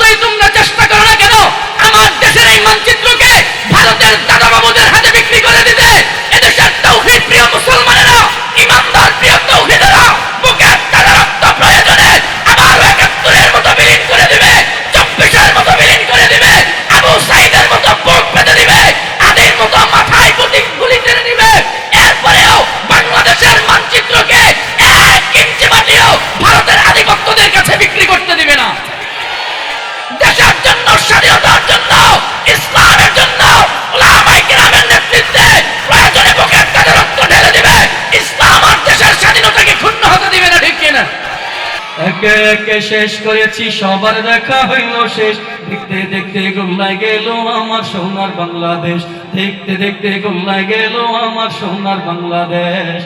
যতই তোমরা চেষ্টা করো না কেন, আমার দেশের এই মানচিত্রকে ভারতের দাদা বাবুদের হাতে বিক্রি করে দিতে জন্য স্বাধীনতার জন্য ইসলামের জন্য ওলামায়ে কেরামের নেতৃত্বে প্রয়োজনে বুকের রক্ত ঢেলে দিবে। ইসলাম আর দেশের স্বাধীনতাকে ক্ষুণ্ণ হতে দিবে না ঠিক কিনা? একে একে শেষ করেছি সবার দেখা হইল শেষ। দেখতে দেখতে গোল্লায় গেল আমার সোনার বাংলাদেশ। দেখতে দেখতে গোল্লায় গেল আমার সোনার বাংলাদেশ।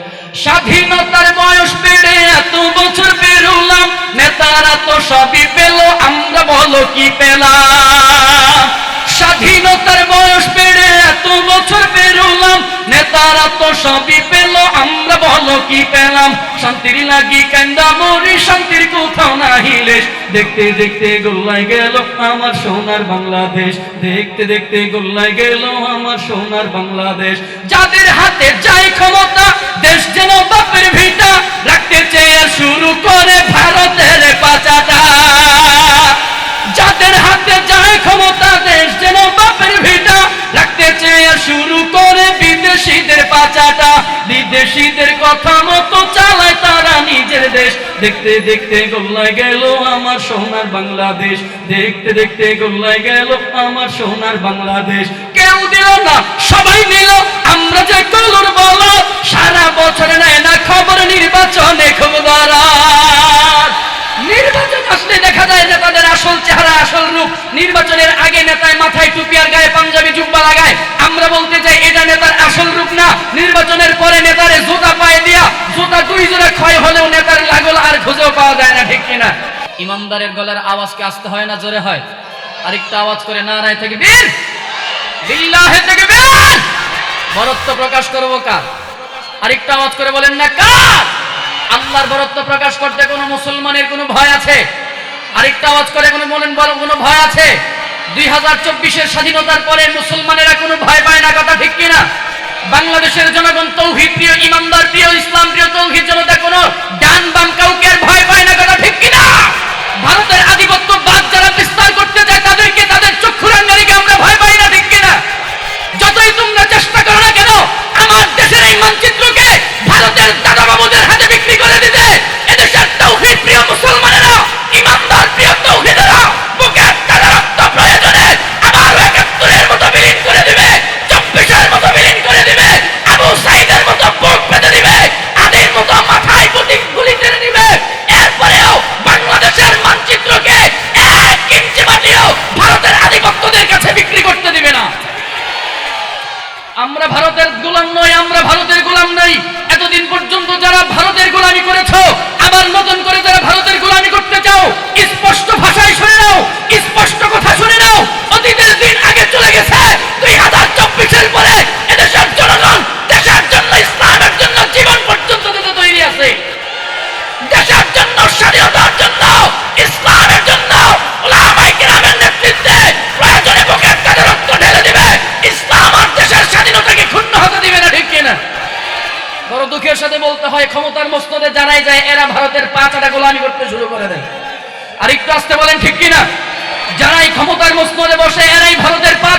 স্বাধীনতার বয়স বেড়ে এত বছর পেরোলাম নেতারা তো সবই পেল আমরা বলো কি পেলাম? সবই পেল, আমরা বলো কি পেলাম? শান্তির লাগি কান্দা মরি, শান্তির কোথাও না হিলেশ দেখতে দেখতে গোল্লায় গেল আমার সোনার বাংলাদেশ। দেখতে দেখতে গোল্লায় গেল আমার সোনার বাংলাদেশ। যাদের হাতে যাই ক্ষমতা, দেশ যেন বাপের ভিটা। রাখতে চেয়ে শুরু করে ভারতের পাচাটা। যাদের হাতে যায় ক্ষমতা, দেশ যেন বাপের ভিটা। রাখতে চেয়ে শুরু করে বিদেশিদের বিদেশিদের কথা মতো চালায় তারা নিজের দেশ। দেখতে দেখতে গোল্লায় গেল আমার সোনার বাংলাদেশ। দেখতে দেখতে গোল্লায় গেল আমার সোনার বাংলাদেশ। কেউ দিল না, সবাই নিল। আমরা যে কলর বলো সারা বছর নেয় না খবর নির্বাচনে খুব দরাজ নির্বাচন আসলে দেখা যায় নেতাদের আসল চেহারা, আসল রূপ। নির্বাচনের আগে নেতায় মাথায় টুপি আর গায়ে পাঞ্জাবি জুব্বা লাগায়। আমরা বলতে চাই, এটা নেতার আসল না, নির্বাচনের পরে নেতারে জুতা পায়ে দিয়া, জুতা দুই জোড়া ক্ষয় হলেও নেতার লাগল আর খুঁজেও পাওয়া যায় না, ঠিক কিনা? ইমানদারের গলার আওয়াজ কি আসতে হয় না, জোরে হয়? আরেকটা আওয়াজ করে না, রায় থেকে বীর! বিল্লাহে থেকে বীর! বরত্ব প্রকাশ করব কার? আরেকটা আওয়াজ করে বলেন না, কার? আল্লাহর বরত্ব প্রকাশ করতে কোনো মুসলমানের কোনো ভয় আছে? আরেকটা আওয়াজ করে কোনো বলেন বড় কোনো ভয় আছে? দুই হাজার চব্বিশের স্বাধীনতার পরে মুসলমানেরা কোনো ভয় পায় না, কথা ঠিক কিনা? বাংলাদেশের জনগণ তৌহিদ প্রিয় ইমানদার প্রিয়, ইসলাম প্রিয়, তৌহিদ জনতা কোনো ডান বাম কাউকে আর ভয় পায় না, কথা ঠিক কিনা? ভারতের আধিপত্য বাদ যারা বিস্তার করতে চায় তাদেরকে তাদের চক্ষুরাঙ্গারিকে দুঃখের সাথে বলতে হয়, ক্ষমতার মস্তদে জানাই যায়, এরা ভারতের পাঁচাটা গোলামি করতে শুরু করে দেয়। আর একটু আসতে বলেন ঠিক কিনা? যারাই ক্ষমতার মস্তদে বসে, এরাই ভারতের পাঁচাটা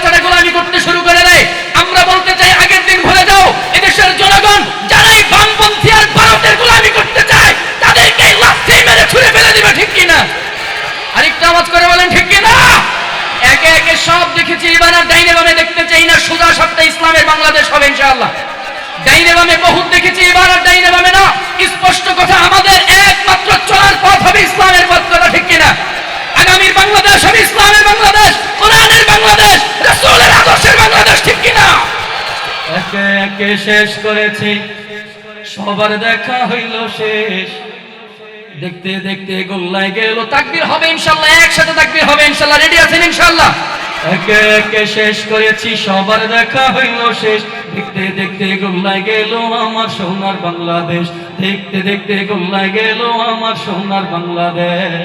কে শেষ করেছি। সবার দেখা হইল শেষ। দেখতে দেখতে গোল্লাই গেল। তাকবির হবে ইনশাল্লাহ, একসাথে তাকবির হবে ইনশাল্লাহ। রেডি আছেন ইনশাল্লাহ? একে একে শেষ করেছি, সবার দেখা হইল শেষ। দেখতে দেখতে গোল্লাই গেল আমার সোনার বাংলাদেশ। দেখতে দেখতে গোল্লাই গেল আমার সোনার বাংলাদেশ।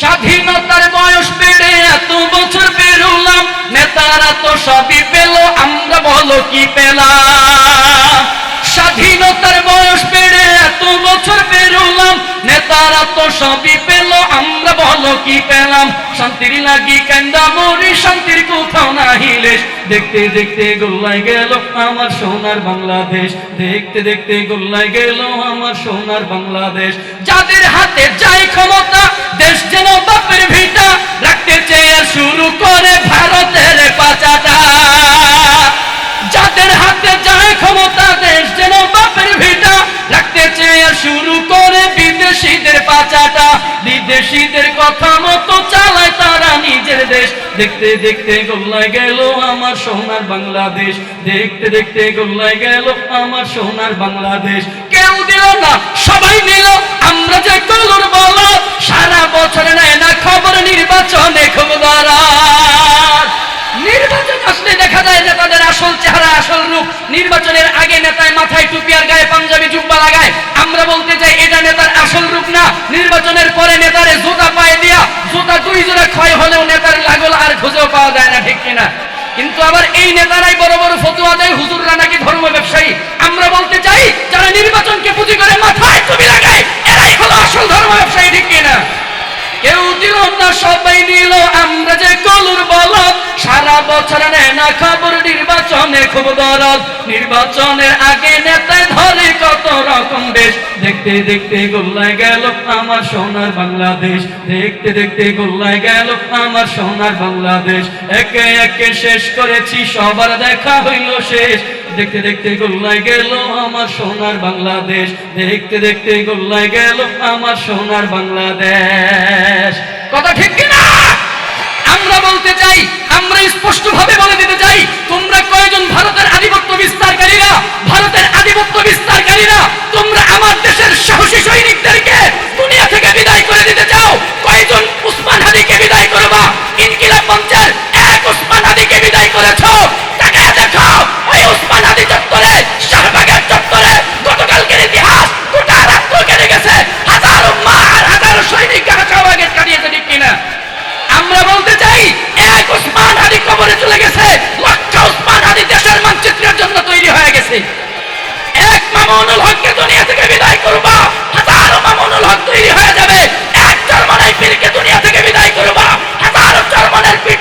স্বাধীনতার বয়স বেড়ে এত বছর বেরোলাম নেতারা তো সবই পেল, আমরা বলো কি পেলাম? কাম শান্তির লাগি কান্দা মরি, শান্তির কোথাও না হিলেশ দেখতে দেখতে গোল্লাই গেল আমার সোনার বাংলাদেশ। দেখতে দেখতে গোল্লাই গেল আমার সোনার বাংলাদেশ। যাদের হাতে যাই ক্ষমতা, দেশ যেন বাপের ভিটা। রাখতে চেয়ে শুরু করে ভারতের পাচাটা। বিদেশিদের কথা মতো চালায় তারা নিজের দেশ। দেখতে দেখতে গোল্লায় গেল আমার সোনার বাংলাদেশ। দেখতে দেখতে গোল্লায় গেল আমার সোনার বাংলাদেশ। কেউ দিল না, সবাই নিল। আমরা যে কলর বল সারা বছর নেয় না খবর নির্বাচনে খুব দরাজ নির্বাচন আসলে দেখা যায় চেহারা আসল রূপ নির্বাচনের আগে নেতায় মাথায় টুপি আর গায়ে পাঞ্জাবি জুব্বা লাগায়। আমরা বলতে চাই, এটা নেতার আসল রূপ না। নির্বাচনের পরে নেতারে জুতা পায়ে দিয়া, জুতা দুই জোড়া ক্ষয় হলেও নেতার লাগল আর খুঁজেও পাওয়া যায় না, ঠিক কিনা? কিন্তু আবার এই নেতারাই বড় বড় ফতুয়া দেয়, হুজুররা নাকি ধর্ম ব্যবসায়ী। আমরা বলতে চাই, যারা নির্বাচনকে পুঁজি করে মাথায় টুপি লাগায়, এরাই হলো আসল ধর্ম ব্যবসায়ী, ঠিক কিনা? কেউ দিল না, সবাই নিল আমরা যে কলুর বল সারা বছর না খবর, নির্বাচনে খুব দরদ নির্বাচনের আগে নেতায় ধরে কত রকম দেশ। দেখতে দেখতে গোল্লায় গেল আমার সোনার বাংলাদেশ। দেখতে দেখতে গোল্লায় গেল আমার সোনার বাংলাদেশ। একে একে শেষ করেছি, সবার দেখা হইল শেষ। দেখতে দেখতে গোল্লায় গেল আমার সোনার বাংলাদেশ। দেখতে দেখতে গোল্লায় গেল আমার সোনার বাংলাদেশ। কথা ঠিক কিনা? আমরা স্পষ্ট ভাবে বলে দিতে চাই তোমরা কয়জন ভারতের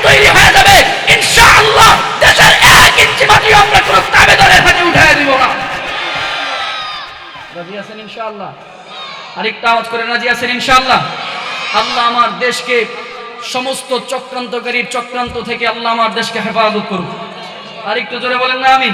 তৈরি হয়ে যাবে। ইনশাআল্লাহ দেশের এক ইঞ্চি মাটি আমরা কোনো তাবেদারের হাতে উঠায় দিব না। রাজি আছেন ইনশাআল্লাহ? আরেকটা আওয়াজ করে রাজি আছেন ইনশাআল্লাহ? আল্লাহ আমার দেশকে সমস্ত চক্রান্তকারীর চক্রান্ত থেকে আল্লাহ আমার দেশকে হেফাজত করুন আরেকটু জোরে বলেন না আমি